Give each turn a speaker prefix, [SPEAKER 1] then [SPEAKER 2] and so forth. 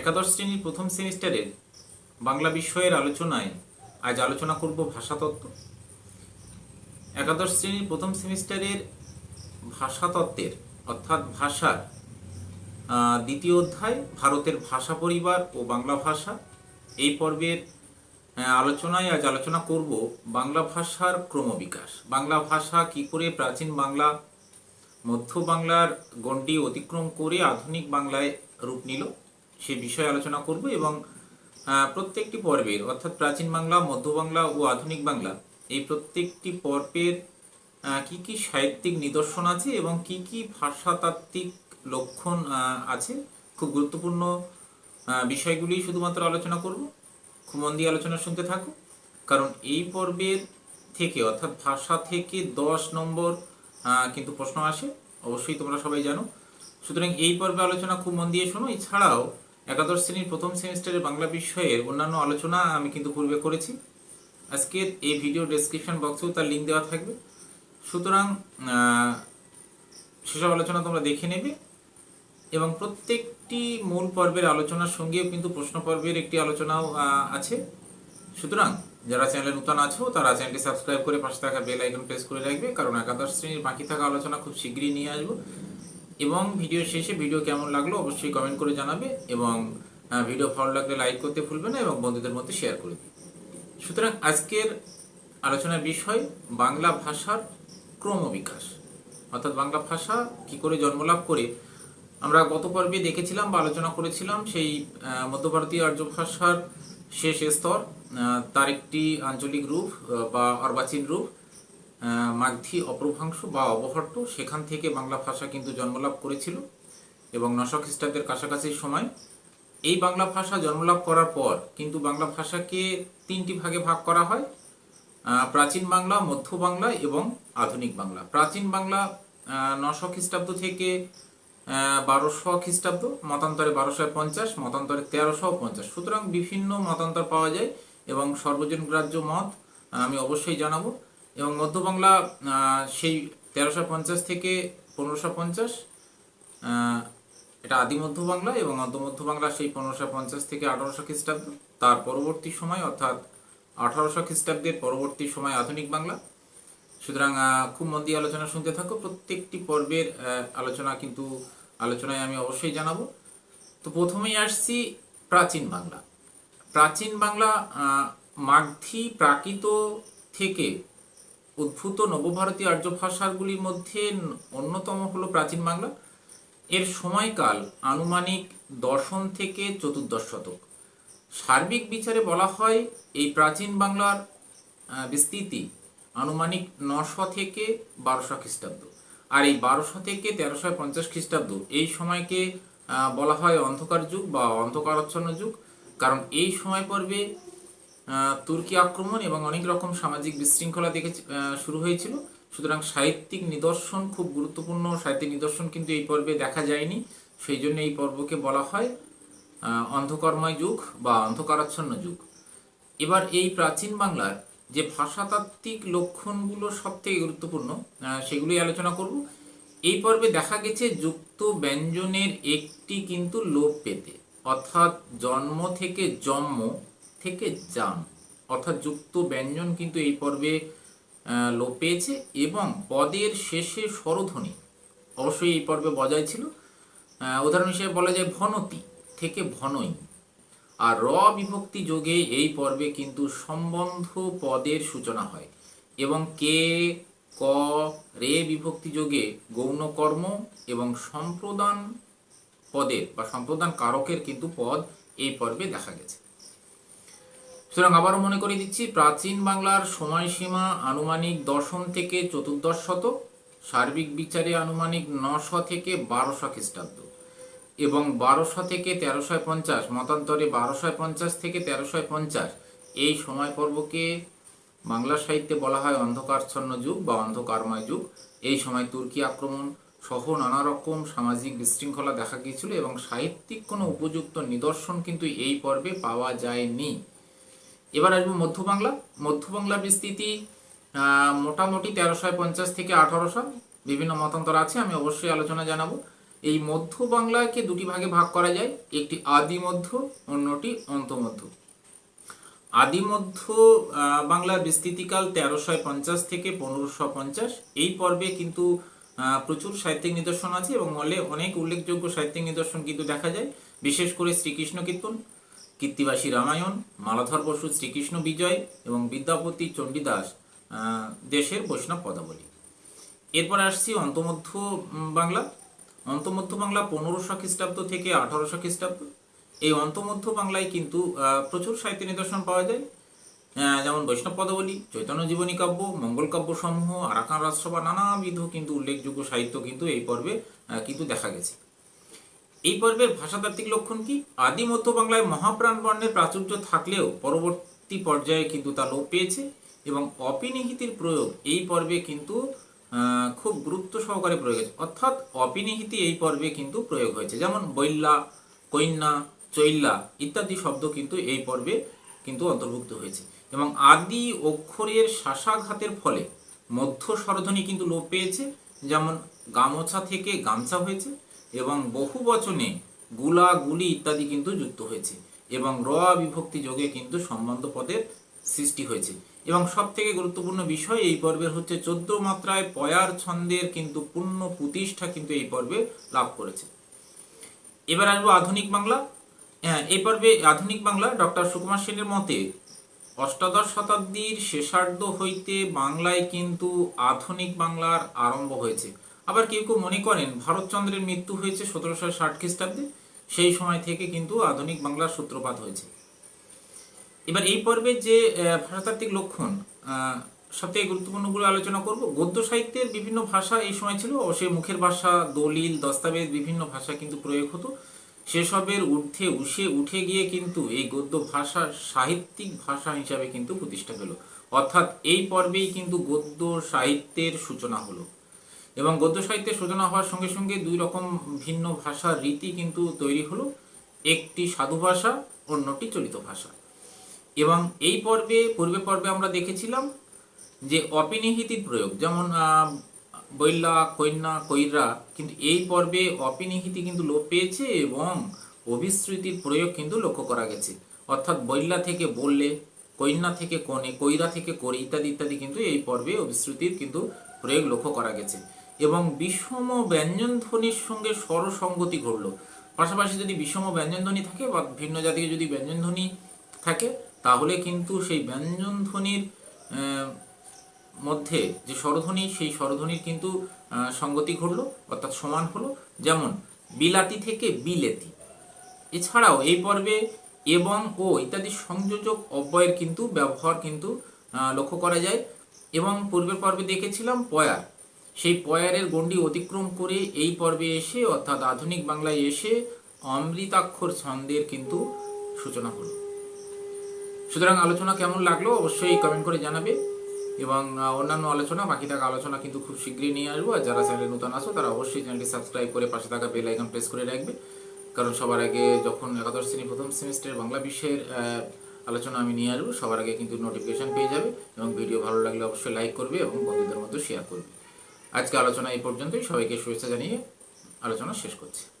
[SPEAKER 1] একাদশ শ্রেণির প্রথম সেমিস্টারের বাংলা বিষয়ের আলোচনায় আজ আলোচনা করব ভাষাতত্ত্ব। একাদশ শ্রেণির প্রথম সেমিস্টারের ভাষাতত্ত্বের, অর্থাৎ ভাষার দ্বিতীয় অধ্যায়, ভারতের ভাষা পরিবার ও বাংলা ভাষা। এই পর্বের আলোচনায় আজ আলোচনা করব বাংলা ভাষার ক্রমবিকাশ। বাংলা ভাষা কি করে প্রাচীন বাংলা, মধ্য বাংলার গণ্ডি অতিক্রম করে আধুনিক বাংলায় রূপ নিল? সে বিষয়ে আলোচনা করব এবং প্রত্যেকটি পর্বের, অর্থাৎ প্রাচীন বাংলা, মধ্য বাংলা ও আধুনিক বাংলা, এই প্রত্যেকটি পর্বের কি কি সাহিত্যিক নিদর্শন আছে এবং কি কি ভাষাতাত্ত্বিক লক্ষণ আছে? খুব গুরুত্বপূর্ণ বিষয়গুলি শুধুমাত্র আলোচনা করব। খুব মন দিয়ে আলোচনা শুনতে থাকো কারণ এই পর্বের থেকে, অর্থাৎ ভাষা থেকে দশ নম্বর কিন্তু প্রশ্ন আসে। অবশ্যই তোমরা সবাই জানো। সুতরাং এই পর্বে আলোচনা খুব মন দিয়ে শোনো। এছাড়াও একাদশ শ্রেণির প্রথম সেমিস্টারের বাংলা বিষয়ের অন্যান্য আলোচনা আমি কিন্তু পূর্বে করেছি। আজকের এই ভিডিও ডেসক্রিপশন বক্সেও তার লিঙ্ক দেওয়া থাকবে। সুতরাং সেসব আলোচনা তোমরা দেখে নেবে এবং প্রত্যেকটি মূল পর্বের আলোচনার সঙ্গেও কিন্তু প্রশ্ন পর্বের একটি আলোচনাও আছে। সুতরাং, যারা চ্যানেলে নূতন আছো, তারা চ্যানেলটি সাবস্ক্রাইব করে পাশে থাকা বেল আইকন প্রেস করে রাখবে, কারণ একাদশ শ্রেণির বাকি থাকা আলোচনা খুব শীঘ্রই নিয়ে আসব। এবং ভিডিও শেষে ভিডিও কেমন লাগল অবশ্যই কমেন্ট করে জানাবে এবং ভিডিও ভালো লাগলে লাইক করতে ভুলবে না এবং বন্ধুদের মধ্যে শেয়ার করে দিবে সুতরাং আজকের আলোচনার বিষয় বাংলা ভাষার ক্রমবিকাশ। অর্থাৎ বাংলা ভাষা কি করে জন্মলাভ করে? আমরা গত পর্বে দেখেছিলাম বা আলোচনা করেছিলাম সেই মধ্যভারতীয় আর্য ভাষার শেষ স্তর তার একটি আঞ্চলিক রূপ বা অর্বাচীন রূপ। মাগধী অপ্রভাংশ বা অবহট্ট, সেখান থেকে বাংলা ভাষা কিন্তু জন্মলাভ করেছিল এবং নশো খ্রিস্টাব্দের কাছাকাছি সময়। এই বাংলা ভাষা জন্মলাভ করার পর কিন্তু বাংলা ভাষাকে তিনটি ভাগে ভাগ করা হয় প্রাচীন বাংলা, মধ্য বাংলা এবং আধুনিক বাংলা। প্রাচীন বাংলা নশো খ্রিস্টাব্দ থেকে বারোশো খ্রিস্টাব্দ, মতান্তরে বারোশো পঞ্চাশ, মতান্তরে তেরোশো পঞ্চাশ। সুতরাং বিভিন্ন মতান্তর পাওয়া যায় এবং সর্বজন গ্রাহ্য মত আমি অবশ্যই জানাব। এবং মধ্য বাংলা সেই তেরোশো পঞ্চাশ থেকে পনেরোশো পঞ্চাশ এটা আদি মধ্য বাংলা এবং অর্ধ মধ্য বাংলা সেই পনেরোশো পঞ্চাশ থেকে আঠারোশো খ্রিস্টাব্দ, তার পরবর্তী সময় অর্থাৎ আঠারোশো খ্রিস্টাব্দের পরবর্তী সময় আধুনিক বাংলা। সুতরাং খুব মন দিয়ে আলোচনা শুনতে থাকো। প্রত্যেকটি পর্বের আলোচনা কিন্তু আলোচনায় আমি অবশ্যই জানাব। তো প্রথমেই আসছি প্রাচীন বাংলা। প্রাচীন বাংলা মাগধী প্রাকৃত থেকে উদ্ভূত নবভারতীয় আর্য ভাষাগুলির মধ্যে অন্যতম হলো প্রাচীন বাংলা। এর সময়কাল আনুমানিক দশম থেকে চতুর্দশ শতক। সার্বিক বিচারে বলা হয়, এই প্রাচীন বাংলার বিস্তৃতি আনুমানিক নশো থেকে বারোশো খ্রিস্টাব্দ। আর এই বারোশো থেকে তেরোশো পঞ্চাশ খ্রিস্টাব্দ এই সময়কে বলা হয় অন্ধকার যুগ বা অন্ধকারচ্ছন্ন যুগ। কারণ এই সময় পর্বে তুর্কি আক্রমণ এবং অনেক রকম সামাজিক বিশৃঙ্খলা দেখে শুরু হয়েছিল। সুতরাং সাহিত্যিক নিদর্শন খুব গুরুত্বপূর্ণ। সাহিত্যিক নিদর্শন কিন্তু এই পর্বে দেখা যায়নি। সেই জন্য এই পর্বকে বলা হয় অন্ধকর্ময় যুগ বা অন্ধকারাচ্ছন্ন যুগ। এবার এই প্রাচীন বাংলার যে ভাষাতাত্ত্বিক লক্ষণগুলো সব থেকে গুরুত্বপূর্ণ সেগুলোই আলোচনা করব। এই পর্বে দেখা গেছে যুক্ত ব্যঞ্জনের একটি কিন্তু লোপ পেতে, অর্থাৎ জন্ম থেকে জন্ম থেকে জাম অর্থাৎ যুক্ত ব্যঞ্জন কিন্তু এই পর্বে লোপ পেয়েছে এবং পদের শেষে স্বরধ্বনি। অবশ্যই এই পর্বে বজায় ছিল। উদাহরণ হিসেবে বলা যায় ভনতি থেকে ভনই। আর র বিভক্তি যোগে এই পর্বে কিন্তু সম্বন্ধ পদের সূচনা হয় এবং কে, ক, রে বিভক্তি যোগে গৌণ কর্ম এবং সম্প্রদান পদের বা সম্প্রদান কারকের কিন্তু পদ এই পর্বে দেখা গেছে। সুতরাং আবারও মনে করে দিচ্ছি, প্রাচীন বাংলার সময়সীমা আনুমানিক দশম থেকে চতুর্দশ শত, সার্বিক বিচারে আনুমানিক নশো থেকে বারোশো খ্রিস্টাব্দ এবং বারোশো থেকে তেরোশো পঞ্চাশ, মতান্তরে বারোশো পঞ্চাশ থেকে তেরোশো পঞ্চাশ, এই সময় পর্বকে বাংলা সাহিত্যে বলা হয় অন্ধকারচ্ছন্ন যুগ বা অন্ধকারময় যুগ। এই সময় তুর্কি আক্রমণ সহ নানা রকম সামাজিক বিশৃঙ্খলা দেখা গিয়েছিল এবং সাহিত্যিক কোনো উপযুক্ত নিদর্শন কিন্তু এই পর্বে পাওয়া যায়নি। এবার আসব মধ্য বাংলা। মধ্য বাংলার বিস্তৃতি মোটামুটি তেরোশো পঞ্চাশ থেকে আঠারোশো। বিভিন্ন মতান্তর আছে আমি অবশ্যই আলোচনা জানাব। এই মধ্য বাংলাকে দুটি ভাগে ভাগ করা যায় একটি আদি মধ্য অন্যটি অন্তমধ্য। আদি মধ্য আহ, বাংলার বিস্তৃতিকাল তেরোশো পঞ্চাশ থেকে পনেরোশো পঞ্চাশ। এই পর্বে কিন্তু প্রচুর সাহিত্যিক নিদর্শন আছে এবং মলে অনেক উল্লেখযোগ্য সাহিত্যিক নিদর্শন কিন্তু দেখা যায়। বিশেষ করে শ্রীকৃষ্ণ কীর্তন কীর্তিবাসী রামায়ণ, মালাধর বসু, শ্রীকৃষ্ণ বিজয় এবং বিদ্যাপতি চণ্ডীদাস দেশের বৈষ্ণব পদাবলী। এরপর আসছি অন্তমধ্য বাংলা। অন্তমধ্য বাংলা পনেরোশো খ্রিস্টাব্দ থেকে আঠারোশো খ্রিস্টাব্দ। এই অন্তমধ্য বাংলায় কিন্তু প্রচুর সাহিত্য নিদর্শন পাওয়া যায়। যেমন বৈষ্ণব পদাবলী, চৈতন্য জীবনী কাব্য, মঙ্গল কাব্য সমূহ আরাকান রাজসভা, নানাবিধ কিন্তু উল্লেখযোগ্য সাহিত্য কিন্তু এই পর্বে কিন্তু দেখা গেছে। এই পর্বের ভাষাতাত্ত্বিক লক্ষণ কি? আদি মধ্য বাংলায় মহাপ্রাণ বর্ণের প্রাচুর্য থাকলেও পরবর্তী পর্যায়ে কিন্তু তা লোপ পেয়েছে এবং অপিনিহিতির প্রয়োগ এই পর্বে কিন্তু খুব গুরুত্ব সহকারে প্রয়োগ হয়েছে। অর্থাৎ অপিনিহিতি এই পর্বে কিন্তু প্রয়োগ হয়েছে। যেমন বৈল্লা, কন্যা, চৈল্লা ইত্যাদি শব্দ কিন্তু এই পর্বে কিন্তু অন্তর্ভুক্ত হয়েছে। এবং আদি অক্ষরের শাসাঘাতের ফলে মধ্য স্বরধ্বনি কিন্তু লোপ পেয়েছে। যেমন গামোছা থেকে গামছা হয়েছে। এবং বহু বচনে গুলা গুলি ইত্যাদি কিন্তু যুক্ত হয়েছে এবং র বিভক্তি যোগে কিন্তু সম্বন্ধ পদের সৃষ্টি হয়েছে। এবং সব থেকে গুরুত্বপূর্ণ বিষয় এই পর্বের হচ্ছে চোদ্দ মাত্রায় পয়ার ছন্দের কিন্তু পূর্ণ প্রতিষ্ঠা কিন্তু এই পর্বে লাভ করেছে। এবার আসব আধুনিক বাংলা। হ্যাঁ, এই পর্বে আধুনিক বাংলা ডক্টর সুকুমার সেনের মতে অষ্টাদশ শতাব্দীর শেষার্ধ হইতে বাংলায় কিন্তু আধুনিক বাংলার আরম্ভ হয়েছে। আবার কেউ কেউ মনে করেন ভারতচন্দ্রের মৃত্যু হয়েছে সতেরোশো ষাট খ্রিস্টাব্দে, সেই সময় থেকে কিন্তু আধুনিক বাংলার সূত্রপাত হয়েছে। এবার এই পর্বে যে ভাষাতাত্ত্বিক লক্ষণ সবথেকে গুরুত্বপূর্ণগুলো আলোচনা করব। গদ্য সাহিত্যের বিভিন্ন ভাষা এই সময় ছিল, অবশ্যই মুখের ভাষা, দলিল, দস্তাবেজ বিভিন্ন ভাষা কিন্তু প্রয়োগ হতো। সেসবের ঊর্ধ্বে উঠে উঠে গিয়ে কিন্তু এই গদ্য ভাষা সাহিত্যিক ভাষা হিসাবে কিন্তু প্রতিষ্ঠা পেল। অর্থাৎ এই পর্বেই কিন্তু গদ্য সাহিত্যের সূচনা হলো। এবং গদ্য সাহিত্যের সূচনা হওয়ার সঙ্গে সঙ্গে দুই রকম ভিন্ন ভাষার রীতি কিন্তু তৈরি হলো। একটি সাধু ভাষা, অন্যটি চলিত ভাষা। এবং এই পর্বে, পূর্বে পর্বে আমরা দেখেছিলাম যে অপিনিহিতির প্রয়োগ, যেমন বৈল্লা কন্যা কৈরা কিন্তু এই পর্বে অপিনিহিতি কিন্তু লোপ পেয়েছে এবং অভিশ্রুতির প্রয়োগ কিন্তু লক্ষ্য করা গেছে। অর্থাৎ বৈল্লা থেকে বললে, কন্যা থেকে কোণে কৈরা থেকে করে, ইত্যাদি ইত্যাদি কিন্তু এই পর্বে অভিশ্রুতির কিন্তু প্রয়োগ লক্ষ্য করা গেছে। এবং বিষম ব্যঞ্জন ধ্বনির সঙ্গে স্বরসঙ্গতি ঘটলো। পাশাপাশি যদি বিষম ব্যঞ্জন ধ্বনি থাকে বা ভিন্ন জাতীয় যদি ব্যঞ্জন ধ্বনি থাকে, তাহলে কিন্তু সেই ব্যঞ্জন ধ্বনির মধ্যে যে স্বরধ্বনি, সেই স্বরধ্বনির কিন্তু সঙ্গতি ঘটলো, অর্থাৎ সমান হলো। যেমন, বিলাতি থেকে বিলেতি। এছাড়াও এই পর্বে এবং ও ইত্যাদি সংযোজক অব্যয়ের কিন্তু ব্যবহার কিন্তু লক্ষ্য করা যায়। এবং পূর্বের পর্বে দেখেছিলাম পয়ার। সেই পয়ারের গণ্ডি অতিক্রম করে এই পর্বে এসে, অর্থাৎ আধুনিক বাংলায় এসে অমৃতাক্ষর ছন্দের কিন্তু সূচনা হলো। সুতরাং আলোচনা কেমন লাগল অবশ্যই কমেন্ট করে জানাবে এবং অন্যান্য আলোচনা, বাকি থাকা আলোচনা কিন্তু খুব শীঘ্রই নিয়ে আসব। আর যারা চ্যানেলে নতুন আসো তারা অবশ্যই চ্যানেলটি সাবস্ক্রাইব করে পাশে থাকা বেল আইকন প্রেস করে রাখবে। কারণ সবার আগে যখন একাদশ শ্রেণি প্রথম সেমিস্টারের বাংলা বিষয়ের আলোচনা আমি নিয়ে আসব, সবার আগে কিন্তু নোটিফিকেশন পেয়ে যাবে এবং ভিডিও ভালো লাগলে অবশ্যই লাইক করবে এবং বন্ধুদের মধ্যে শেয়ার করবে। আজকে আলোচনা এই পর্যন্তই। সবাইকে শুভেচ্ছা জানিয়ে আলোচনা শেষ করছি।